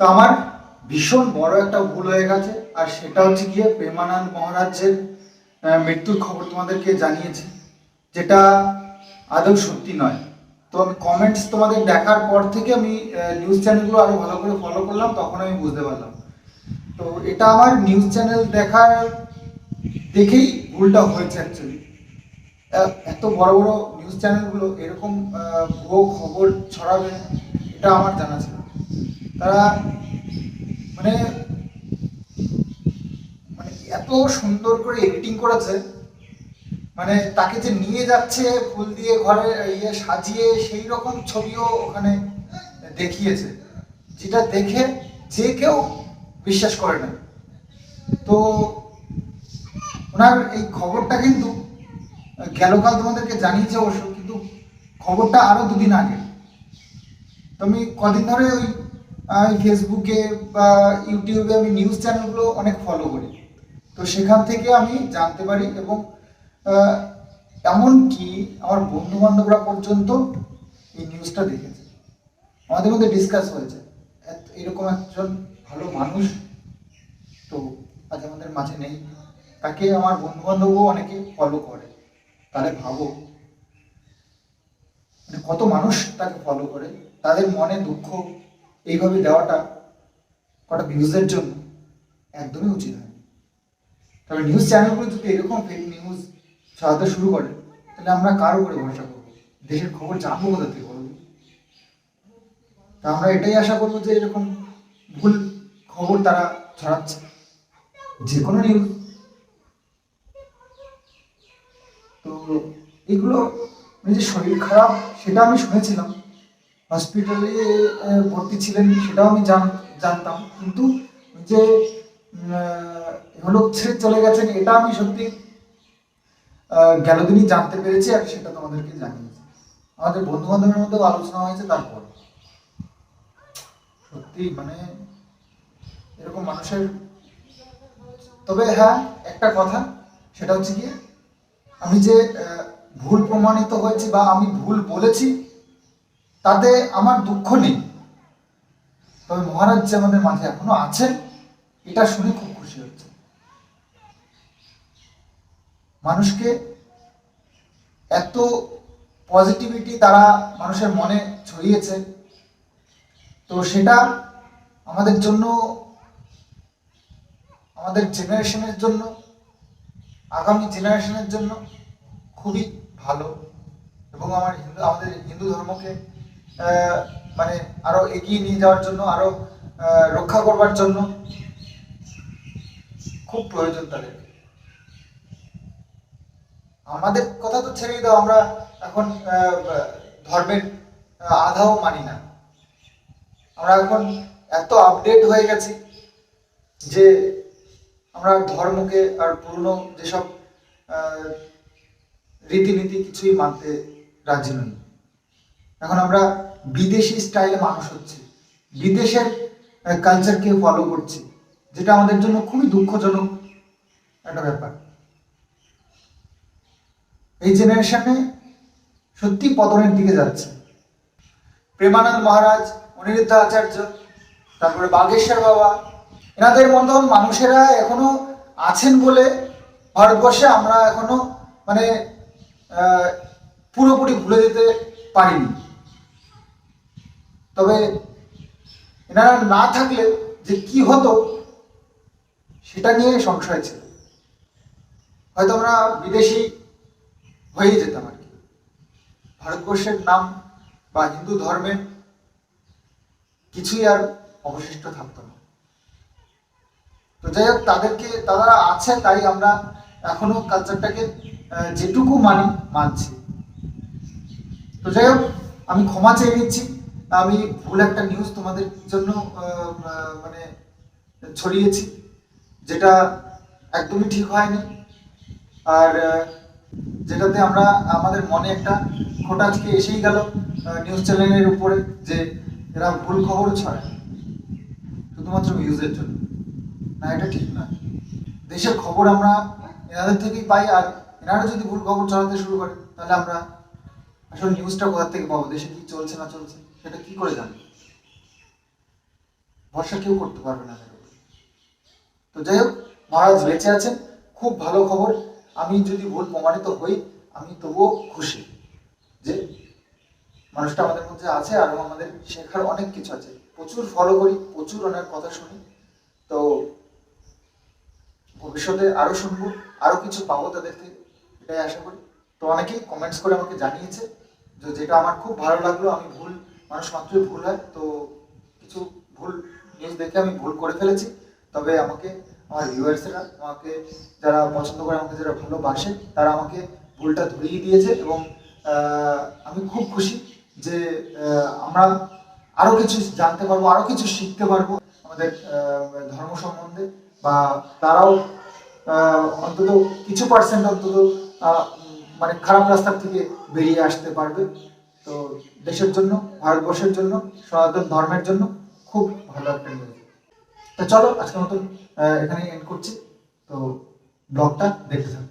তো আমার ভীষণ বড় একটা ভুল হয়ে গেছে। আর সেটা হচ্ছে গিয়ে প্রেমানন্দ মহারাজের মৃত্যুর খবর তোমাদেরকে জানিয়েছি, যেটা আদৌ সত্যি নয়। তো আমি কমেন্টস তোমাদের দেখার পর থেকে আমি নিউজ চ্যানেলগুলো আরও ভালো করে ফলো করলাম, তখন আমি বুঝতে পারলাম। তো এটা আমার নিউজ চ্যানেল দেখার দেখেই ভুলটা হয়েছে অ্যাকচুয়ালি এত বড় বড় নিউজ চ্যানেলগুলো এরকম ভুয়ো খবর ছড়াবে, এটা আমার জানা ছিল। তারা মানে মানে এত সুন্দর করে এডিটিং করেছে। মানে তাকে যে নিয়ে যাচ্ছে, ফুল দিয়ে ঘরে ইয়ে সাজিয়ে সেই রকম ছবিও ওখানে দেখিয়েছে। যেটা দেখে যে কেউ বিশ্বাস করে না। তো ওনার এই খবরটা কিন্তু গেলকাল তোমাদেরকে জানিয়েছে অবশ্য, কিন্তু খবরটা আরও দুদিন আগে। তো আমি কদিন ধরে ওই ফেসবুকে বা ইউটিউবে আমি নিউজ চ্যানেলগুলো অনেক ফলো করি। তো সেখান থেকে আমি জানতে পারি এবং এমনকি আমার বন্ধু বান্ধবরা পর্যন্ত এই নিউজটা দেখেছে। আমাদের মধ্যে ডিসকাস হয়েছে। এরকম একজন ভালো মানুষ তো আজ আমাদের মাঝে নেই। তাকে আমার বন্ধু বান্ধবও অনেকে ফলো করে। তাহলে ভাবো মানে কত মানুষ তাকে ফলো করে। তাদের মনে দুঃখ এইভাবে দেওয়াটা কটা ভিউজের জন্য একদমই উচিত হয় তবে নিউজ চ্যানেলগুলো যদি এরকম ফেক নিউজ ছড়াতে শুরু করে, তাহলে আমরা কার উপরে ভরসা করব? দেশের খবর জানব কোথা থেকে বলব তা আমরা এটাই আশা করব যে এরকম ভুল খবর তারা ছড়াচ্ছে। যে কোনো নিউজ তো এগুলো যে শরীর খারাপ, সেটা আমি শুনেছিলাম। হসপিটালে ভর্তি ছিলেন সেটাও আমি জানতাম। কিন্তু যে হলো ছেড়ে চলে গেছেন, এটা আমি সত্যি গেল দিনই জানতে পেরেছি আর সেটা তোমাদেরকে জানিয়েছি। আমাদের বন্ধু বান্ধবের মধ্যেও আলোচনা হয়েছে তারপর। সত্যি মানে এরকম মানুষের, তবে হ্যাঁ একটা কথা, সেটা হচ্ছে গিয়ে, আমি যে ভুল প্রমাণিত হয়েছি বা আমি ভুল বলেছি তাতে আমার দুঃখ নেই। তবে মহারাজ যে আমাদের মাঝে এখনও আছেন, এটা শুনে খুব খুশি হচ্ছে মানুষকে এত পজিটিভিটি তারা মানুষের মনে ছড়িয়েছে। তো সেটা আমাদের জন্য, আমাদের জেনারেশনের জন্য, আগামী জেনারেশনের জন্য খুবই ভালো। এবং আমার হিন্দু, আমাদের হিন্দু ধর্মকে মানে আরও এগিয়ে নিয়ে যাওয়ার জন্য, আরও রক্ষা করবার জন্য খুব প্রয়োজন তাদের। আমাদের কথা তো ছেড়েই দাও, আমরা এখন ধর্মের আধাও মানি না। আমরা এখন এত আপডেট হয়ে গেছি যে আমরা ধর্মকে আর পুরনো যেসব রীতিনীতি কিছুই মানতে রাজি নই। এখন আমরা বিদেশি স্টাইলে মানুষ হচ্ছে। বিদেশের কালচারকে ফলো করছি, যেটা আমাদের জন্য খুবই দুঃখজনক একটা ব্যাপার। এই জেনারেশনে সত্যি পতনের দিকে যাচ্ছে। প্রেমানন্দ মহারাজ, অনিরুদ্ধ আচার্য, তারপরে বাগেশ্বর বাবা, এনাদের মতন মানুষেরা এখনও আছেন বলে ভারতবর্ষে আমরা এখনও মানে পুরোপুরি ভুলে যেতে পারিনি। তবে এনারা না থাকলে যে কি হতো, সেটা নিয়ে সংশয় ছিল। হয়তো আমরা বিদেশি হয়ে যেতাম আর কি। ভারতবর্ষের নাম বা হিন্দু ধর্মের কিছুই আর অবশিষ্ট থাকতো না। তো যাই হোক, তাদেরকে, তারা আছে তাই আমরা এখনও কালচারটাকে যেটুকু মানি, মানছি। তো যাই হোক, আমি ক্ষমা চেয়ে নিচ্ছি। আমি ভুল একটা নিউজ তোমাদের জন্য মানে ছড়িয়েছি, যেটা একদমই ঠিক হয়নি। আর যেটাতে আমরা, আমাদের মনে একটা খোটা আজকে এসেই গেল নিউজ চ্যানেলের উপরে, যে এরা ভুল খবর ছড়ায়। শুধুমাত্র ভিউজের জন্য। না, এটা ঠিক নয় দেশের খবর আমরা এনাদের থেকেই পাই, আর এনারা যদি ভুল খবর ছড়াতে শুরু করে, তাহলে আমরা আসলে নিউজটা কোথা থেকে পাবো? দেশে কি চলছে না চলছে? সেটা কি করে জানব? ভরসা কেউ করতে পারবে না তো যাই হোক, মহারাজ বেঁচে আছেন, খুব ভালো খবর। আমি যদি ভুল প্রমাণিত হই, আমি তবুও খুশি যে মানুষটা আমাদের মধ্যে আছে আর আমাদের শেখার অনেক কিছু আছে। প্রচুর ফলো করি, প্রচুর ওনার কথা শুনি। তো ভবিষ্যতে আরও শুনব, আরও কিছু পাবো তাদের থেকে এটাই আশা করি। তো অনেকেই কমেন্টস করে আমাকে জানিয়েছে যেটা আমার খুব ভালো লাগল, আমি ভুল মানুষ মাত্রই ভুল হয়, তো কিছু ভুল নিউজ দেখে আমি ভুল করে ফেলেছি। তবে আমাকে, আমার ভিউয়ার্সরা আমাকে যারা পছন্দ করে, আমাকে যারা ভালোবাসে, তারা আমাকে ভুলটা ধরিয়ে দিয়েছে এবং আমি খুব খুশি যে আমরা আরও কিছু জানতে পারব আরও কিছু শিখতে পারব আমাদের ধর্ম সম্বন্ধে বা তারাও অন্তত কিছু পার্সেন্ট অন্তত মানে খারাপ রাস্তার থেকে বেরিয়ে আসতে পারবে। তো দেশের জন্য, ভারতবর্ষের জন্য, সনাতন ধর্মের জন্য খুব ভালো একটা নিউজ তো চলো, আজকের মতন এখানে এন্ড করছি। তো ব্লগটা দেখতে থাকো।